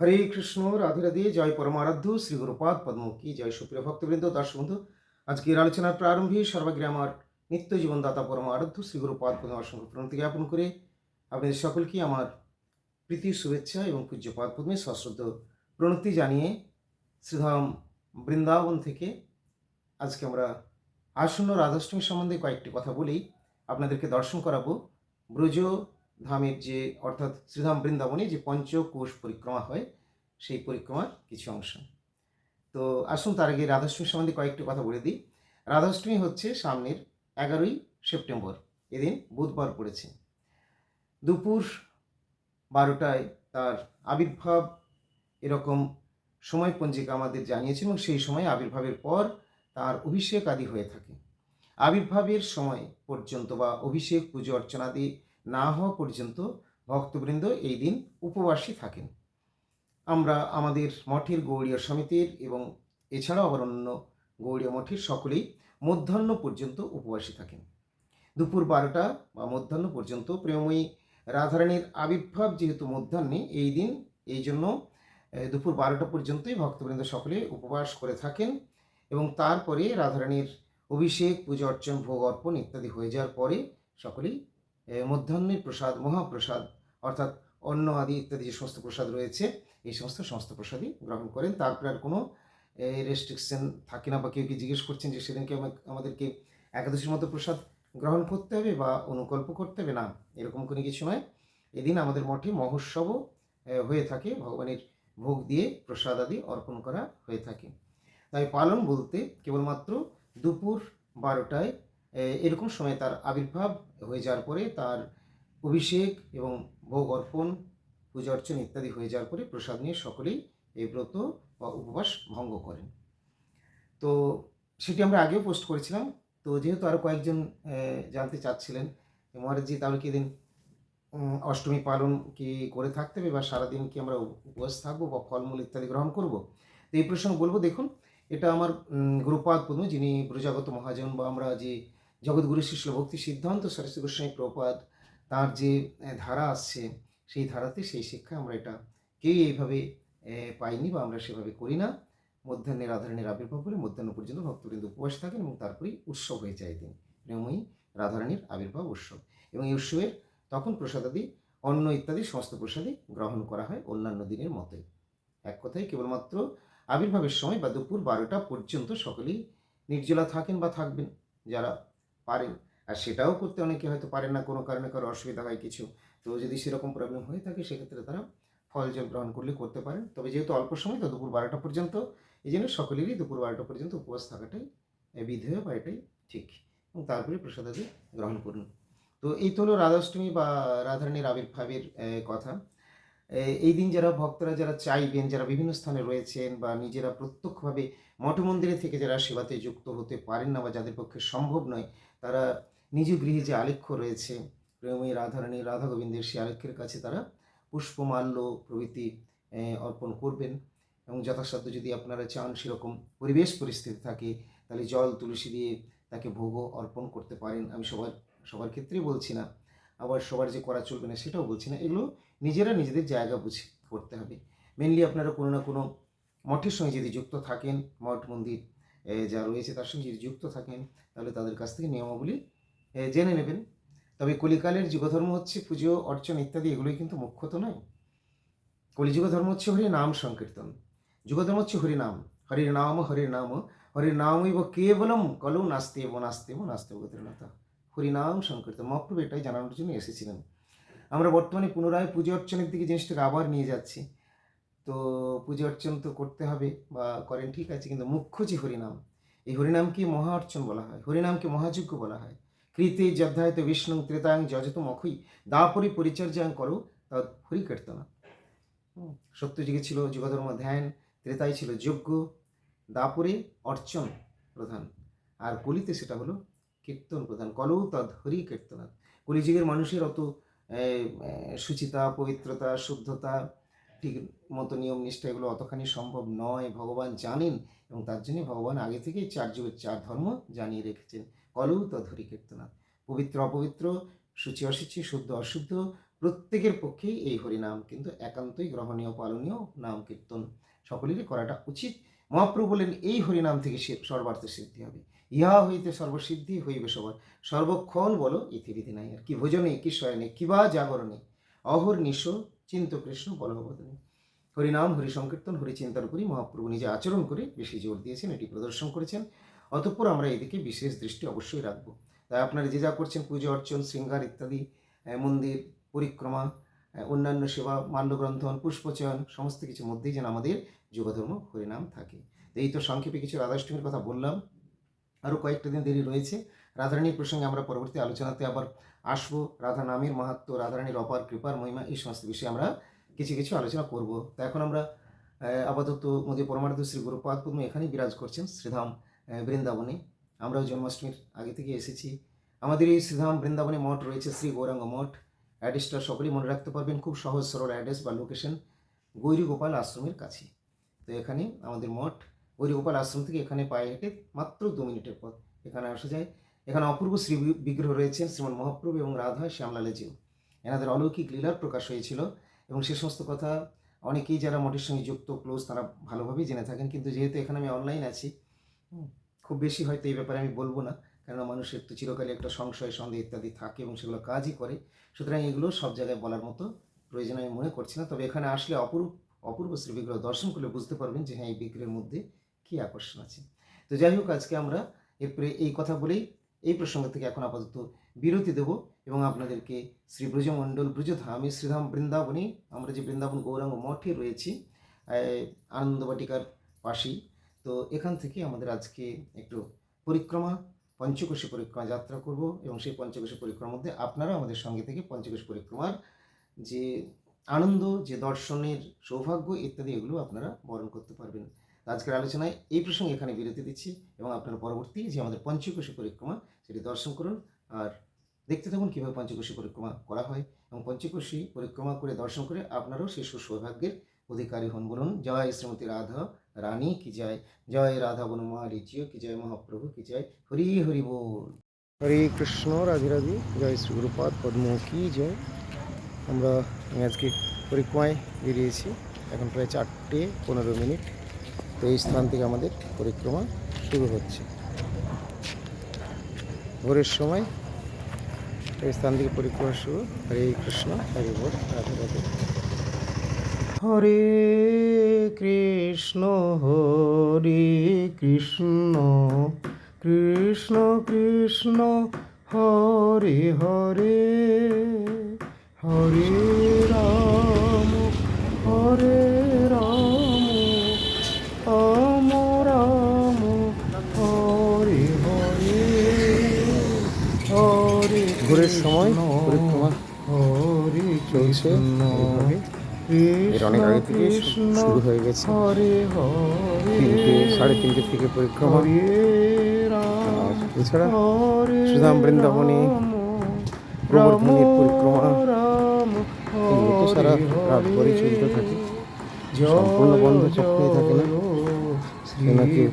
হরে কৃষ্ণ, রাধে রাধে, জয় পরমারাধ্য, শ্রী গুরুপাদ পদ্ম কি জয়, সুপ্রিয় ভক্তবৃন্দ, দর্শক বন্ধু, আজকের আলোচনার প্রারম্ভে সর্বাগ্রে আমার নিত্য জীবনদাতা পরমারাধ্য, শ্রী গুরুপাদ পদ্ম অসংখ্য প্রণতি জ্ঞাপন করে আপনাদের সকলকে আমার প্রীতি, শুভেচ্ছা এবং পূজ্যপাদ পদ্মে সশ্রদ্ধ প্রণতি জানিয়ে শ্রীধাম বৃন্দাবন থেকে আজকে আমরা আসন্ন রাধাষ্টমী সম্বন্ধে কয়েকটি কথা বলেই আপনাদেরকে দর্শন করাবো। ব্রজ ধামের যে, অর্থাৎ শ্রীধাম বৃন্দাবনে যে পঞ্চকোষ পরিক্রমা হয়, সেই পরিক্রমার কিছু অংশ। তো আসুন তার আগে রাধাষ্টমী সম্বন্ধে কয়েকটি কথা বলে দিই। রাধাষ্টমী হচ্ছে সামনের এগারোই সেপ্টেম্বর, এদিন বুধবার পড়েছে। দুপুর বারোটায় তার আবির্ভাব এরকম সময় পঞ্জিকা আমাদের জানিয়েছে এবং সেই সময় আবির্ভাবের পর তার অভিষেক আদি হয়ে থাকে। আবির্ভাবের সময় পর্যন্ত বা অভিষেক, পুজো, অর্চনাদি না হওয়া পর্যন্ত ভক্তবৃন্দ এই দিন উপবাসী থাকেন। আমরা আমাদের মঠের গৌড়ীয় সমিতির এবং এছাড়াও আবার অন্য গৌড়ীয় মঠের সকলেই মধ্যাহ্ন পর্যন্ত উপবাসী থাকেন। দুপুর বারোটা বা মধ্যাহ্ন পর্যন্ত প্রেমময়ী রাধারানীর আবির্ভাব যেহেতু মধ্যাহ্নে, এই দিন এই জন্য দুপুর বারোটা পর্যন্তই ভক্তবৃন্দ সকলে উপবাস করে থাকেন এবং তারপরে রাধারানীর অভিষেক, পূজা অর্চন, ভোগ অর্পণ ইত্যাদি হয়ে যাওয়ার পরে সকলেই মধ্যাহ্নের প্রসাদ, মহাপ্রসাদ, অর্থাৎ অন্ন আদি ইত্যাদি যে সমস্ত প্রসাদ রয়েছে, এই সমস্ত সমস্ত প্রসাদই গ্রহণ করেন। তারপরে আর কোনো রেস্ট্রিকশন থাকে না বা কেউ কি জিজ্ঞেস করছেন যে সেদিনকে আমা- আমাদেরকে একাদশীর মতো প্রসাদ গ্রহণ করতে হবে বা অনুকল্প করতে হবে? না, এরকম কোনো কিছু নয়। এদিন আমাদের মঠে মহোৎসবও হয়ে থাকে। ভগবানের ভোগ দিয়ে প্রসাদ আদি অর্পণ করা হয়ে থাকে। তাই পালন বলতে কেবলমাত্র দুপুর বারোটায় এরকম সময় তার আবির্ভাব হয়ে যাওয়ার পরে তার অভিষেক এবং ভোগ অর্পণ, পূজা অর্চন ইত্যাদি হয়ে যাওয়ার পরে প্রসাদ নিয়ে সকলেই এই ব্রত বা উপবাস ভঙ্গ করেন। তো সেটি আমরা আগেও পোস্ট করেছিলাম। তো যেহেতু আরও কয়েকজন জানতে চাচ্ছিলেন মহারাজজি তাহলে কি দিন অষ্টমী পালন কি করে থাকতে হবে বা সারাদিন কি আমরা উপবাস থাকব বা ফলমূল ইত্যাদি গ্রহণ করব? তো এই প্রসঙ্গ বলব, দেখুন, এটা আমার গুরুপাদ পদ্ম যিনি প্রজাগত মহাজন বা আমরা যে জগৎগুরু শিষ্য ভক্তি সিদ্ধান্ত সরস্বতী গোস্বামী প্রপাদ তার যে ধারা আসছে, সেই ধারাতে সেই শিক্ষা আমরা এটা কেউই এইভাবে পাইনি বা আমরা সেভাবে করি না। মধ্যাহ্নে রাধারানীর আবির্ভাব করে মধ্যাহ্ন পর্যন্ত ভক্তবৃন্দ উপবাস থাকেন এবং তারপরেই উৎসব হয়ে যায় দিন প্রেময়ী রাধারানীর আবির্ভাব উৎসব। এবং এই উৎসবের তখন প্রসাদাদি, অন্ন ইত্যাদি সমস্ত প্রসাদই গ্রহণ করা হয় অন্যান্য দিনের মতোই এক কথায় কেবলমাত্র আবির্ভাবের সময় বা দুপুর বারোটা পর্যন্ত সকলেই নির্জলা থাকেন বা থাকবেন। যারা পারেন। আর সেটাও করতে অনেকে হয়তো পারে না, কোনো কারণে কারও অসুবিধা হয় কিছু। তো যদি সেরকম প্রবলেম হয়ে থাকে, সেক্ষেত্রে তারা ফল জল গ্রহণ করলে করতে পারেন। তবে যেহেতু অল্প সময়, তো দুপুর বারোটা পর্যন্ত, এই জন্য সকলেরই দুপুর বারোটা পর্যন্ত উপবাস থাকাটাই বিধেয় বা এটাই ঠিক। এবং তারপরে প্রসাদাদি গ্রহণ করুন। তো এই তো হলো রাধাষ্টমী বা রাধারানীর আবির্ভাবের কথা। এই দিন যারা ভক্তরা, যারা চাইবেন, যারা বিভিন্ন স্থানে রয়েছেন বা নিজেরা প্রত্যক্ষভাবে মঠ মন্দিরে থেকে যারা সেবাতে যুক্ত হতে পারেন না বা যাদের পক্ষে সম্ভব নয় তারা নিজ গৃহে যে আলেখ্য রয়েছে, প্রেমী রাধারানী রাধা গোবিন্দের সেই আলেখ্যের কাছে তারা পুষ্পমাল্য প্রভৃতি অর্পণ করবেন এবং যথাসাধ্য যদি আপনারা চান সেরকম পরিবেশ পরিস্থিতি থাকে, তাহলে জল, তুলসী দিয়ে তাকে ভোগও অর্পণ করতে পারেন। আমি সবার সবার ক্ষেত্রেই বলছি না, আবার সবার যে করা চলবে না সেটাও বলছি না, এগুলো নিজেরা নিজেদের জায়গা বুঝে করতে হবে। মেনলি আপনারা কোনো না কোনো মঠের সঙ্গে যদি যুক্ত থাকেন, মঠ, মন্দির যা রয়েছে তার সঙ্গে যদি যুক্ত থাকেন, তাহলে তাদের কাছ থেকে নিয়মাবলী জেনে নেবেন। তবে কলিকালের যুগধর্ম হচ্ছে পুজো, অর্চন ইত্যাদি, এগুলোই কিন্তু মুখ্য তো নয়। কলিযুগ ধর্ম হচ্ছে হরি নাম সংকীর্তন। যুগধর্ম হচ্ছে হরি নাম। হরির নাম হরির নাম, হরির নামইব কেবলম কলৌ নাস্তে এব নাস্তে এব নাস্তে গতিরনাথ হরিনাম সংকীর্তন। মহাপ্রভু এটাই জানানোর জন্য এসেছিলেন। আমরা বর্তমানে পুনরায় পুজো, অর্চনের দিকে জিনিসটাকে আবার নিয়ে যাচ্ছি। তো পুজো অর্চন তো করতে হবে বা করেন ঠিক আছে কিন্তু মুখ্য যে হরিনাম। এই হরিনামকে মহা অর্চন বলা হয় হরিনামকে মহাযজ্ঞ বলা হয়। কৃতে যধ্যায়ত বিষ্ণু ত্রেতাং যজত মখই দা দাপরি পরিচর্যাং করো তৎ হরিকীর্তনা হুম, সত্যযুগে ছিল যুগধর্ম ধ্যান ত্রেতায় ছিল যজ্ঞ দাপরে অর্চন প্রধান। আর কলিতে সেটা হলো কীর্তন প্রধান কলৌ তদ হরি কীর্তনা কলিযুগের মানুষের অত শুচিতা পবিত্রতা শুদ্ধতা ঠিক মতো নিয়ম নিষ্ঠা এগুলো অতখানি সম্ভব নয়। ভগবান জানেন এবং তার জন্য ভগবান আগে থেকেই চার যুগের চার ধর্ম জানিয়ে রেখেছেন। কলৌ তদ হরি কীর্তনা পবিত্র অপবিত্র, সূচি অসুচি, শুদ্ধ অশুদ্ধ, প্রত্যেকের পক্ষেই এই হরিনাম কিন্তু একান্তই গ্রহণীয়, পালনীয় নাম কীর্তন। সকলেরই করাটা উচিত। মহাপ্রভু বলেন, এই হরিনাম থেকে সর্বার্থ সিদ্ধি হবে। ইহা হইতে সর্বসিদ্ধি হইবে সবার। সর্বক্ষণ বলো ইতিবিধি নাই। আর কি ভোজনে, কি শয়নে, কি বা জাগরণে। অহর নিশ চিন্ত কৃষ্ণ বলভবদনে হরিনাম হরি সংকীর্তন হরি চিন্তার উপরই মহাপ্রভু নিজে আচরণ করে বেশি জোর দিয়েছেন, এটি প্রদর্শন করেছেন। অতঃপর আমরা এদিকে বিশেষ দৃষ্টি অবশ্যই রাখব। তাই আপনারা যে যা করছেন, পুজো অর্চন, শৃঙ্গার ইত্যাদি মন্দির, পরিক্রমা অন্যান্য সেবা মাল্যগ্রন্থন পুষ্পচয়ন, সমস্ত কিছুর মধ্যেই যেন আমাদের যুগধর্ম হরিনাম থাকে। এই তো সংক্ষেপে কিছু রাধাষ্টমীর কথা বললাম। আরও কয়েকটা দিন দেরি রয়েছে। রাধারানীর প্রসঙ্গে আমরা পরবর্তী আলোচনাতে আবার আসব। রাধা নামের মাহাত্ম রাধারানীর অপার কৃপার মহিমা, এই সমস্ত বিষয়ে আমরা কিছু কিছু আলোচনা করব। তো এখন আমরা আপাতত মোদী পরমার্থ শ্রী গুরুপাদ পদ্ম এখানেই বিরাজ করছেন শ্রীধাম বৃন্দাবনে। আমরাও জন্মাষ্টমীর আগে থেকে এসেছি। আমাদের এই শ্রীধাম, বৃন্দাবনে মঠ রয়েছে শ্রী গৌরাঙ্গ মঠ। অ্যাড্রেসটা সকলেই মনে রাখতে পারবেন, খুব সহজ, সরল অ্যাড্রেস বা লোকেশন গৌরী গোপাল আশ্রমের কাছে। তো এখানে আমাদের মঠ গৌরী গোপাল আশ্রম থেকে এখানে পায়ে হেঁটে মাত্র দু মিনিটের পথ। এখানে আসা যায়। এখানে অপূর্ব শ্রী বিগ্রহ রয়েছেন শ্রীমন মহাপ্রভু এবং রাধা শ্যামলালেজিও। এনাদের অলৌকিক লীলার প্রকাশ হয়েছিল এবং সে সমস্ত কথা অনেকেই যারা মঠের সঙ্গে যুক্ত ক্লোজ তারা ভালোভাবেই জেনে থাকেন। কিন্তু যেহেতু এখানে আমি অনলাইন আছি খুব বেশি হয়তো এই ব্যাপারে আমি বলব না। কেননা মানুষের তো চিরকালে একটা সংশয়, সন্দেহ ইত্যাদি থাকে এবং সেগুলো কাজই করে। সুতরাং এগুলো সব জায়গায় বলার মতো প্রয়োজন আমি মনে করছি না। তবে এখানে আসলে অপূর্ব অপূর্ব শ্রী বিগ্রহ দর্শন করলে বুঝতে পারবেন যে হ্যাঁ এই বিগ্রহের মধ্যে কী আকর্ষণ আছে। তো যাই হোক, আজকে আমরা এরপরে এই কথা বলেই এই প্রসঙ্গ থেকে এখন আপাতত বিরতি দেব এবং আপনাদেরকে শ্রী ব্রজমণ্ডল ব্রজধামে শ্রীধাম বৃন্দাবনে আমরা যে বৃন্দাবন গৌরাঙ্গ মঠে রয়েছি আনন্দবাটিকার পাশেই। তো এখান থেকে আমাদের আজকে একটু পরিক্রমা, পঞ্চকোশী পরিক্রমা যাত্রা করব এবং সেই পঞ্চকোশী পরিক্রমার মধ্যে আপনারা আমাদের সঙ্গে থেকে পঞ্চকোশী পরিক্রমার যে আনন্দ, যে দর্শনের সৌভাগ্য ইত্যাদি এগুলো আপনারা বরণ করতে পারবেন। আজকের আলোচনায় এই প্রসঙ্গে এখানে বিরতি দিচ্ছি এবং আপনারা পরবর্তী যে আমাদের পঞ্চকোশী পরিক্রমা, সেটি দর্শন করুন আর দেখতে থাকুন কীভাবে পঞ্চকোশী পরিক্রমা করা হয় এবং পঞ্চকোশী পরিক্রমা করে দর্শন করে আপনারাও সেই সৌভাগ্যের অধিকারী হন বলুন। জয় শ্রীমতী রাধা রানী, কি জয়? জয় রাধা বনমালী জিও, কি জয় মহাপ্রভু, কি জয়? হরি হরি বল। হরে কৃষ্ণ, রাধে রাধে, জয় শ্রী গুরুপাদ, পদ্ম, কি জয়? আমরা আজকে পরিক্রমায় বেরিয়েছি। এখন প্রায় চারটে পনেরো মিনিট। তো এই স্থান থেকে আমাদের পরিক্রমা শুরু হচ্ছে। ভোরের সময় এই স্থান থেকে পরিক্রমা শুরু। হরে কৃষ্ণ, হরে বল, রাধে রাধে। হরে কৃষ্ণ হরে কৃষ্ণ কৃষ্ণ কৃষ্ণ, হরে হরে হরে সময়? পরিক্রমা? চলছে। এর অনেক আগে থেকে শুরু হয়ে গেছে। তিনটে সাড়ে তিনটে থেকে পরিক্রমা। আর এছাড়া সুধাম বৃন্দাবনে গোবর্ধনের পরিক্রমা। এগুলো তো সারা রাত ভরে চলতে থাকে। সম্পূর্ণ বন্ধ কখনোই থাকে না। কেন কেউ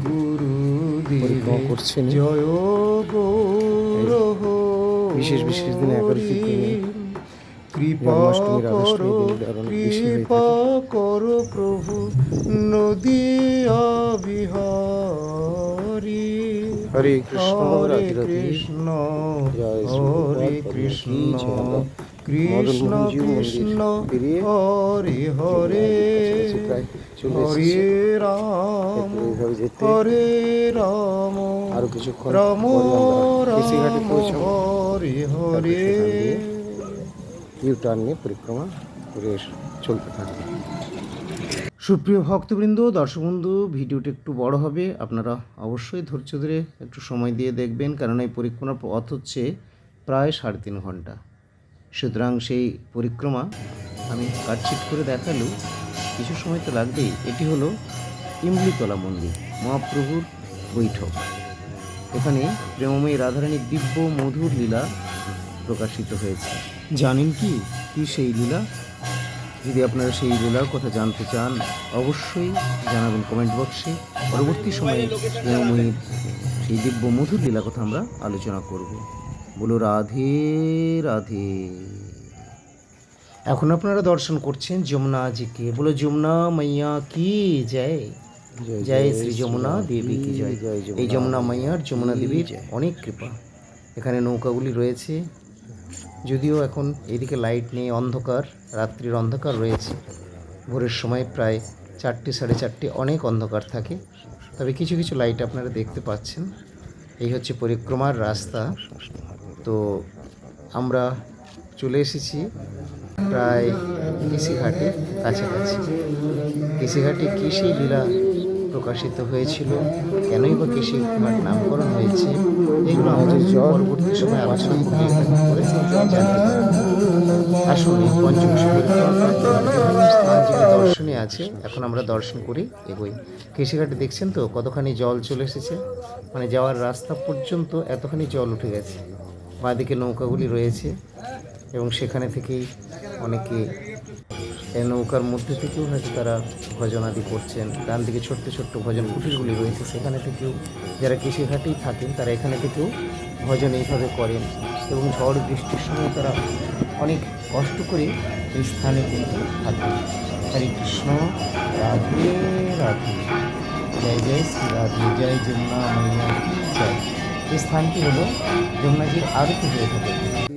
পরিক্রমা করছেন বিশেষ বিশেষ দিনে রাধাষ্টমী করো কৃপা করো প্রভু নদিয়া বিহারী হরে কৃষ্ণ কৃষ্ণ হরে কৃষ্ণ। কৃষ্ণ কৃষ্ণ হরে হরে। হরে রাম হরে রাম রাম রাম হরে নিয়ে পরিক্রমা করে চলতে থাকবে। সুপ্রিয় ভক্তবৃন্দ দর্শকবন্ধু ভিডিওটি একটু বড় হবে। আপনারা অবশ্যই ধৈর্য ধরে একটু সময় দিয়ে দেখবেন কারণ এই পরিক্রমার পথ হচ্ছে প্রায় সাড়ে তিন ঘণ্টা। সুতরাং সেই পরিক্রমা আমি কাটছিট করে দেখালেও কিছু সময় তো লাগবেই। এটি হলো ইমলিতলা মন্দির মহাপ্রভুর বৈঠক। এখানে প্রেমময়ী রাধারানীর দিব্য মধুর লীলা প্রকাশিত হয়েছে। জানেন কি? কি সেই লীলা? যদি আপনারা সেই লীলার কথা জানতে চান, অবশ্যই জানাবেন কমেন্ট বক্সে পরবর্তী সময়ে প্রেমময়ীর সেই দিব্য মধুর লীলা কথা আমরা আলোচনা করব। বলো রাধে রাধে। এখন আপনারা দর্শন করছেন যমুনা জিকে। বলো যমুনা মাইয়া, কি জয়? জয় শ্রী যমুনা দেবী কি জয়। এই যমুনা মাইয়ার যমুনা দেবীর অনেক কৃপা। এখানে নৌকাগুলি রয়েছে। যদিও এখন এদিকে লাইট নেই অন্ধকার রাত্রির অন্ধকার রয়েছে। ভোরের সময় প্রায় চারটে সাড়ে চারটে অনেক অন্ধকার থাকে। তবে কিছু কিছু লাইট আপনারা দেখতে পাচ্ছেন। এই হচ্ছে পরিক্রমার রাস্তা। তো আমরা চলে এসেছি প্রায় কৃষিঘাটের কাছাকাছি। কৃষিঘাটে কৃষি লীলা? প্রকাশিত হয়েছিল। কেনই বা কৃষিঘাট নামকরণ হয়েছে, এগুলো আমাদের পরবর্তী সময় আলোচনা করে যেগুলো দর্শনে আছে, এখন আমরা দর্শন করি এগোই। কৃষিঘাটে দেখছেন তো কতখানি জল চলে এসেছে? মানে যাওয়ার রাস্তা পর্যন্ত এতখানি জল উঠে গেছে। বাঁদিকে নৌকাগুলি রয়েছে এবং সেখানে থেকেই অনেকে এই নৌকার মধ্যে থেকেও হয়তো তারা ভজন আদি করছেন। ডান দিকে ছোট্ট ছোট্ট ভজন কুটিরগুলি রয়েছে, সেখানে থেকেও যারা কৃষিঘাটেই থাকেন, তারা এখানে থেকেও ভজন এইভাবে করেন এবং ঝড় বৃষ্টির সময় তারা অনেক কষ্ট করে এই স্থানে কিন্তু থাকেন। হরে কৃষ্ণ, রাধে রাধে। জয় জয় শ্রী রাধে, জয় যমুনা মাইয়া জয়। এই স্থানটি হলো যমুনাজির আরতি হয়ে থাকে।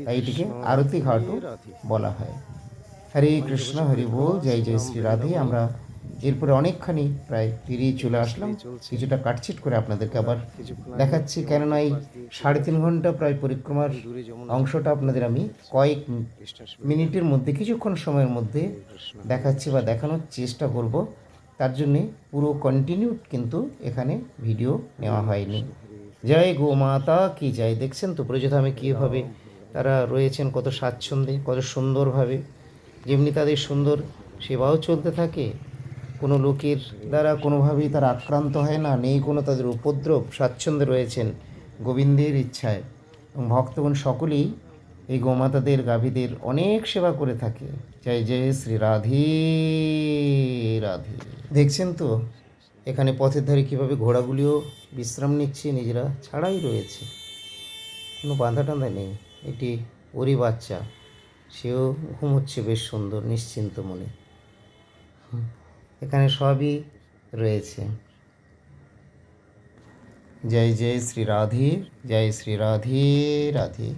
তাই এটিকে আরতি ঘাটও বলা হয়। হরে কৃষ্ণ, হরি বল, জয় জয় শ্রী রাধে। আমরা এরপরে অনেকখানি প্রায় পেরিয়ে চলে আসলাম। কিছুটা কাটছিট করে আপনাদেরকে আবার দেখাচ্ছি। কেননা এই সাড়ে তিন ঘণ্টা প্রায় পরিক্রমার অংশটা আপনাদের আমি কয়েক মিনিটের মধ্যে, কিছুক্ষণ সময়ের মধ্যে দেখাচ্ছি বা দেখানোর চেষ্টা করব। তার জন্যে পুরো কন্টিনিউ কিন্তু এখানে ভিডিও নেওয়া হয়নি। জয় গো মাতা কি জয়। দেখছেন তো প্রযোধামে কীভাবে তারা রয়েছেন, কত স্বাচ্ছন্দ্যে, কত সুন্দরভাবে। যেমনি তাদের সুন্দর সেবাও চলতে থাকে, কোনো লোকের দ্বারা কোনোভাবেই তারা আক্রান্ত হয় না, নেই কোনো তাদের উপদ্রব, স্বাচ্ছন্দ্যে রয়েছেন গোবিন্দের ইচ্ছায়। এবং ভক্তগণ সকলেই এই গোমাতাদের গাভীদের অনেক সেবা করে থাকে। জয় জয় শ্রী রাধে রাধে। দেখছেন তো, এখানে পথের ধারে কীভাবে ঘোড়াগুলিও বিশ্রাম নিচ্ছে, নিজেরা ছাড়াই রয়েছে। কোনো বাঁধা টাঁধা নেই এটি ওরই বাচ্চা। সেও ঘুমোচ্ছে বেশ সুন্দর নিশ্চিন্ত মনে হুম, এখানে সবই রয়েছে জয় জয় শ্রী রাধে জয় শ্রী রাধে রাধে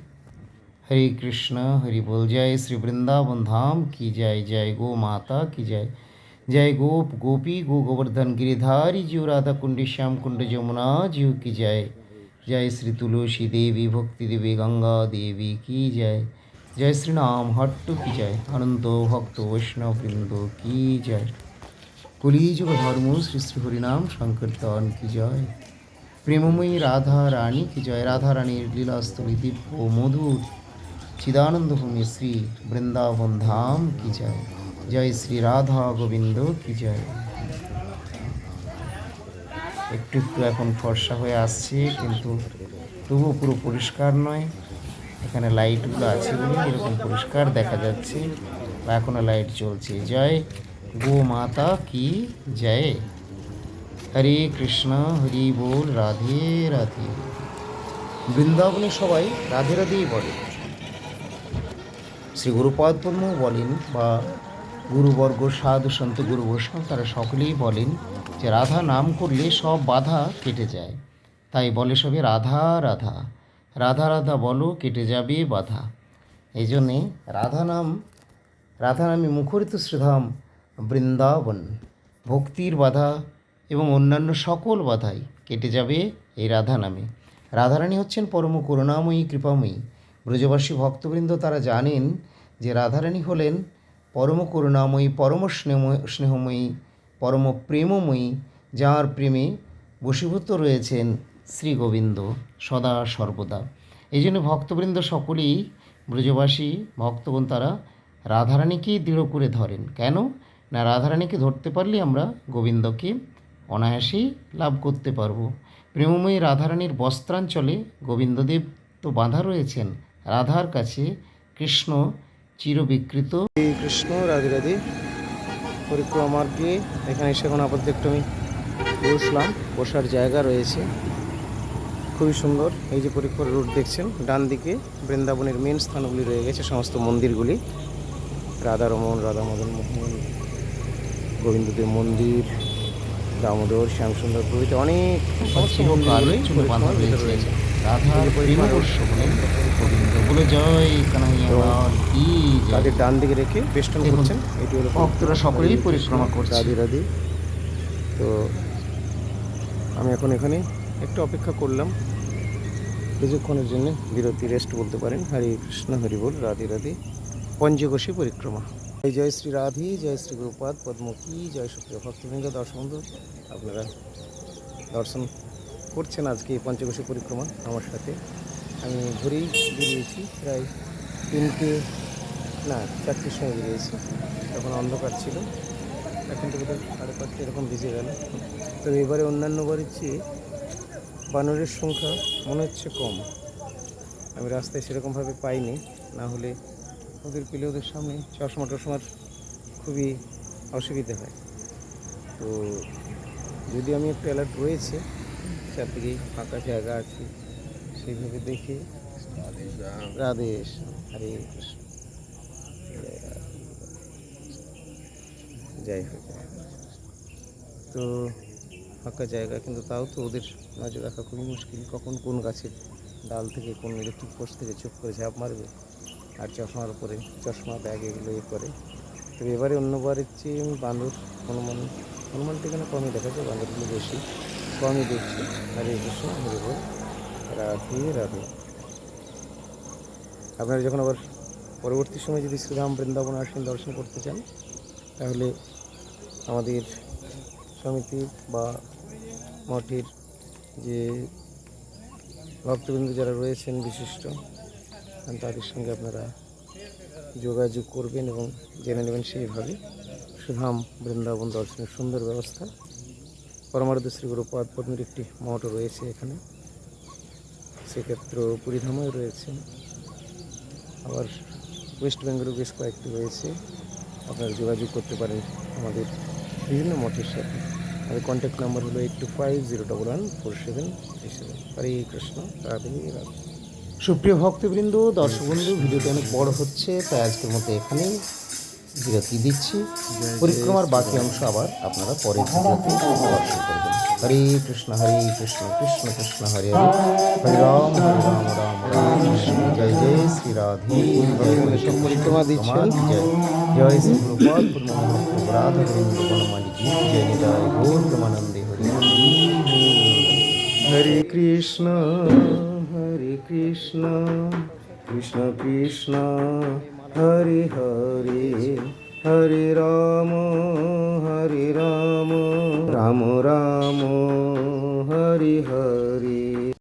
हरे कृष्ण हरि बोल जय श्री वृंदावन धाम की जय जय गो माता की जय जय गोप गोपी गो गोवर्धन गिरिधारी जीव राधा कुंड श्याम कुंड जमुना जीव की जय जय श्री तुलसी देवी भक्ति देवी गंगा देवी की जय জয় শ্রীরাম, হট্ট কি জয়? আনন্দ ভক্ত বৈষ্ণববৃন্দ কি জয়? কলিযুগ ধর্ম, শ্রী শ্রী হরিনাম, সংকীর্তন কি জয়? প্রেমময়ী রাধা রানী কি জয়? রাধা রানীর লীলাস্থলী দিব্য মধুর চিদানন্দভূমি শ্রী বৃন্দাবন ধাম কি জয়? জয় শ্রী রাধা গোবিন্দ কি জয়? একটু একটু এখন ফর্সা হয়ে আসছে, কিন্তু তবুও পুরো পরিষ্কার নয়। এখানে লাইটগুলো আছে বলে এরকম পরিষ্কার দেখা যাচ্ছে। বা এখনও লাইট জ্বলছে। জয় গো মাতা কি জয়। হরে কৃষ্ণ, হরি বল, রাধে রাধে। বৃন্দাবনে সবাই রাধে রাধেই বলে। শ্রী গুরুপাদ বলেন বা গুরুবর্গ, সাধু সন্ত, গুরু বৈষ্ণব, তারা সকলেই বলেন যে রাধা নাম করলে সব বাধা কেটে যায়। তাই বলে সবে রাধা রাধা। রাধা রাধা বলো, কেটে যাবে বাধা। এই জন্যে রাধা নাম, রাধা নামে মুখরিত শ্রীধাম, বৃন্দাবন। ভক্তির বাধা এবং অন্যান্য সকল বাধাই কেটে যাবে এই রাধা নামে। রাধারানী হচ্ছেন পরম করুণাময়ী, কৃপাময়ী। ব্রজবাসী ভক্তবৃন্দ তারা জানেন যে রাধারানী হলেন পরম করুণাময়ী, পরম স্নেহ, স্নেহময়ী, পরম প্রেমময়ী, যার প্রেমে বশীভূত রয়েছেন শ্রী গোবিন্দ। সদা সর্বদা। এই জন্য ভক্তবৃন্দ সকলেই ব্রজবাসী ভক্তগণ তারা রাধারানীকেই দৃঢ় করে ধরেন। কেন? না, রাধারানীকে ধরতে পারলে আমরা গোবিন্দকে অনায়াসেই লাভ করতে পারব। প্রেমময়ী রাধারানীর বস্ত্রাঞ্চলে গোবিন্দদেব তো বাঁধা রয়েছেন। রাধার কাছে কৃষ্ণ চিরবিকৃত। কৃষ্ণ, রাধে রাধে। পরিক্রমার্গে এখানে এসে আপাতত একটু আমি বসলাম। বসার জায়গা রয়েছে। খুবই সুন্দর। এই যে পরিক্রমা রুট দেখছেন ডান দিকে বৃন্দাবনের মেন স্থানগুলি রয়ে গেছে সমস্ত মন্দিরগুলি। রাধারমন রাধা মদন মোহন গোবিন্দদেব মন্দির দামোদর শ্যামসুন্দর প্রভৃতি অনেক সমস্ত রয়েছে। তাদের ডান দিকে রেখে বেষ্টন করছেন এটি হলো ভক্তরা সকলেই পরিক্রমা করছে। রাধে রাধি। তো আমি এখন এখানে একটু অপেক্ষা করলাম। কিছুক্ষণের জন্য বিরতি রেস্ট বলতে পারেন। হরে কৃষ্ণ, হরি বল, রাধে রাধে। পঞ্চকোশী পরিক্রমা। জয় জয় শ্রী রাধে, জয় শ্রী গুরুপাদ পদ্মকী জয় সুপ্রিয় ভক্তবৃন্দ, দর্শক বন্ধু, আপনারা দর্শন করছেন আজকে এই পরিক্রমা আমার সাথে। আমি ঘুরেই বেরিয়েছি, প্রায় তিনটে, না চারটের সময় বেরিয়েছি। তখন অন্ধকার ছিল। এখন তো সাড়ে পাঁচটা এরকম ভিজে গেল। তো এবারে অন্যান্য বারের চেয়ে বানরের সংখ্যা মনে হচ্ছে কম। আমি রাস্তায় সেরকমভাবে পাইনি, না হলে ওদের পেলে ওদের সামনে চশমা টশমার খুবই অসুবিধা হয়। তো যদি আমি একটু অ্যালার্ট রয়েছে, চারদিকেই ফাঁকা জায়গা আছে, সেইভাবে দেখে রাধে হরে কৃষ্ণ। যাই হোক। তো ফাঁকা জায়গা কিন্তু তাও তো ওদের নজর রাখা খুবই মুশকিল। কখন কোন গাছের ডাল থেকে, কোন ইলেকট্রিক পোস্ট থেকে চুপ করে ঝাঁপ মারবে? আর চশমার উপরে, চশমা ব্যাগ এগুলো ইয়ে করে। তবে এবারে অন্যবারের চেয়ে বাঁদর হনুমান, হনুমানটা এখানে কমই দেখা যায় বাঁদরগুলো বেশি কমই দেখছি। হরে কৃষ্ণ হরে বল রাধে রাধে আপনারা যখন আবার পরবর্তী সময় যদি শ্রীরাম বৃন্দাবন আসেন, দর্শন করতে চান, তাহলে আমাদের সমিতির বা মঠের যে ভক্তবৃন্দ যারা রয়েছেন বিশিষ্ট তাদের সঙ্গে আপনারা যোগাযোগ করবেন এবং জেনে নেবেন সেইভাবে। সুধাম বৃন্দাবন দর্শনের সুন্দর ব্যবস্থা। পরমার্ধ শ্রী গুরুপাদ একটি মঠও রয়েছে এখানে। সেক্ষেত্রে পুরীধামও রয়েছে। আবার ওয়েস্ট বেঙ্গলেও বেশ কয়েকটি রয়েছে। আপনারা যোগাযোগ করতে পারেন আমাদের বিভিন্ন মঠের সাথে। আমাদের কন্ট্যাক্ট নাম্বার হলো eight two five zero double one four seven seven Hare Krishna Radhe Radhe সুপ্রিয় ভক্তবৃন্দ দর্শক বন্ধু ভিডিওটি অনেক বড় হচ্ছে তাই আজকের মতো এখানেই বিরতি দিচ্ছি। পরিক্রমার বাকি অংশ আবার আপনারা পরে ভিডিওতে দর্শন করবেন। হরে কৃষ্ণ হরে কৃষ্ণ কৃষ্ণ কৃষ্ণ হরে হরে। হরে রাম হরে রাম রাম রাম কৃষ্ণ। জয় জয় শ্রী রাধে। পরিক্রমা দিচ্ছেন। জয়। শ্রী পূর্ণ রাধা গোবিন্দ বনমালী জি জয় নিতাই গৌর প্রেমানন্দে হরে হরে কৃষ্ণ হরে কৃষ্ণ কৃষ্ণ কৃষ্ণ হরে হরে হরে রাম হরে রাম রাম রাম হরে হরে